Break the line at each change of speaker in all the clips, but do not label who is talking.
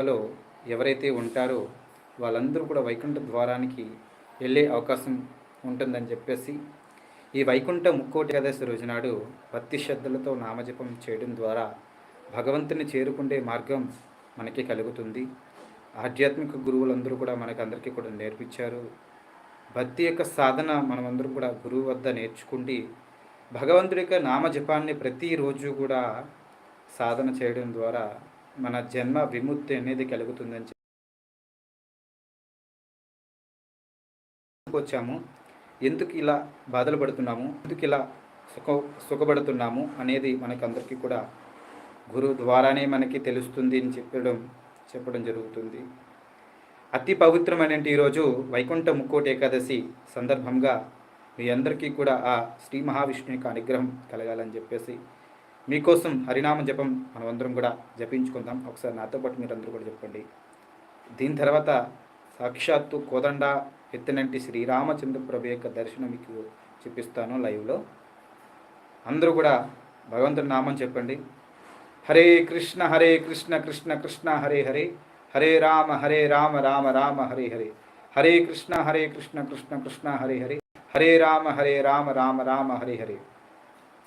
లో ఎవరైతే ఉంటారో వాళ్ళందరూ కూడా వైకుంఠ ద్వారానికి వెళ్ళే అవకాశం ఉంటుందని చెప్పేసి ఈ వైకుంఠ ముక్కోటి ఏకాదశి రోజు నాడు భక్తి శ్రద్ధలతో నామజపం చేయడం ద్వారా భగవంతుని చేరుకుండే మార్గం మనకి కలుగుతుంది. ఆధ్యాత్మిక గురువులందరూ కూడా మనకు అందరికీ కూడా నేర్పించారు. భక్తి యొక్క సాధన మనమందరం కూడా గురువు వద్ద నేర్చుకుండి భగవంతుడి యొక్క నామజపాన్ని ప్రతిరోజు కూడా సాధన చేయడం ద్వారా మన జన్మ విముక్తి అనేది కలుగుతుందని చెప్పి వచ్చాము. ఎందుకు ఇలా బాధలు పడుతున్నాము? ఎందుకు ఇలా సుఖ సుఖపడుతున్నాము అనేది మనకందరికీ కూడా గురువు ద్వారానే మనకి తెలుస్తుంది అని చెప్పడం చెప్పడం జరుగుతుంది. అతి పవిత్రమైన ఈరోజు వైకుంఠ ముక్కోటి ఏకాదశి సందర్భంగా మీ అందరికీ కూడా ఆ శ్రీ మహావిష్ణు యొక్క అనుగ్రహం కలగాలని చెప్పేసి మీకోసం హరినామ జపం మనమందరం కూడా జపించుకుందాం. ఒకసారి నాతో పాటు మీరందరూ కూడా చెప్పండి దీని తర్వాత సాక్షాత్తు కోదండ ఎత్తినంటి శ్రీరామచంద్ర ప్రభు యొక్క దర్శనం మీకు చూపిస్తాను లైవ్లో. అందరూ కూడా భగవంతుడి నామం చెప్పండి. హరే కృష్ణ హరే కృష్ణ కృష్ణ కృష్ణ హరే హరే. హరే రామ హరే రామ రామ రామ హరే హరే. హరే కృష్ణ హరే కృష్ణ కృష్ణ కృష్ణ హరే హరే. హరే రామ హరే రామ రామ రామ హరే హరే.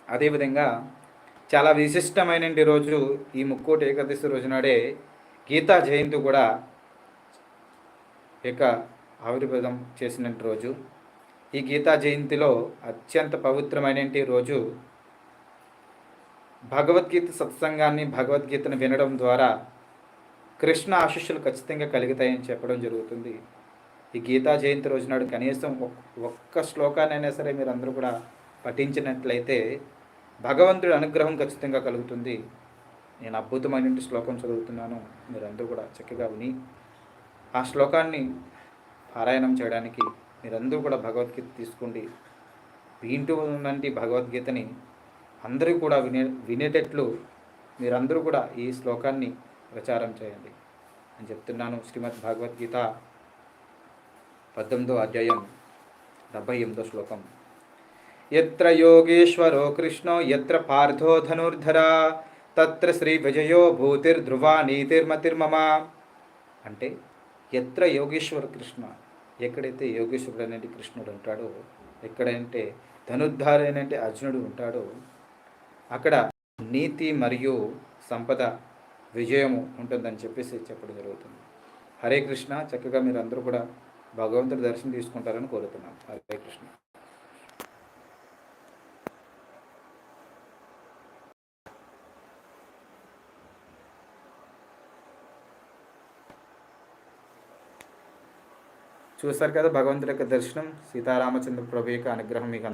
అదేవిధంగా చాలా విశిష్టమైన రోజు ఈ ముక్కోటి ఏకాదశి రోజు నాడే గీతా జయంతి కూడా ఇక ఆవిర్భావం చేసిన రోజు. ఈ గీతా జయంతిలో అత్యంత పవిత్రమైన రోజు భగవద్గీత సత్సంగాన్ని భగవద్గీతను వినడం ద్వారా కృష్ణ ఆశీస్సులు ఖచ్చితంగా కలుగుతాయని చెప్పడం జరుగుతుంది. ఈ గీతా జయంతి రోజు నాడు కనీసం ఒక్క శ్లోకానైనా సరే మీరు అందరూ కూడా పఠించినట్లయితే భగవంతుడి అనుగ్రహం ఖచ్చితంగా కలుగుతుంది. నేను అద్భుతమైన శ్లోకం చదువుతున్నాను. మీరందరూ కూడా చక్కగా విని ఆ శ్లోకాన్ని పారాయణం చేయడానికి మీరందరూ కూడా భగవద్గీత తీసుకోండి. వింటూ ఉన్నంటి భగవద్గీతని. అందరూ కూడా వినే వినేటట్లు మీరందరూ కూడా ఈ శ్లోకాన్ని ప్రచారం చేయండి. అని చెప్తున్నాను శ్రీమద్ భగవద్గీత పద్దెనిమిదో అధ్యాయం డెబ్బై ఎనిమిదో శ్లోకం. ఎత్ర యోగేశ్వరో కృష్ణో ఎత్ర పార్థో ధనుర్ధర తత్ర శ్రీ విజయో భూతిర్ధ్రువా నీతిర్మతిర్మమ అంటే ఎత్ర యోగేశ్వర కృష్ణ? ఎక్కడైతే యోగేశ్వరుడు అనేది కృష్ణుడు ఉంటాడో ఎక్కడంటే ధనుర్ధారైనంటే అర్జునుడు ఉంటాడో అక్కడ నీతి మరియు సంపద విజయము ఉంటుందని చెప్పేసి చెప్పడం జరుగుతుంది. హరే కృష్ణ చక్కగా మీరు అందరూ కూడా భగవంతుడి దర్శనం తీసుకుంటారని కోరుతున్నాను హరే కృష్ణ. చూస్తారు కదా భగవంతుడి యొక్క దర్శనం సీతారామచంద్ర ప్రభు యొక్క అనుగ్రహం మీకు అందరూ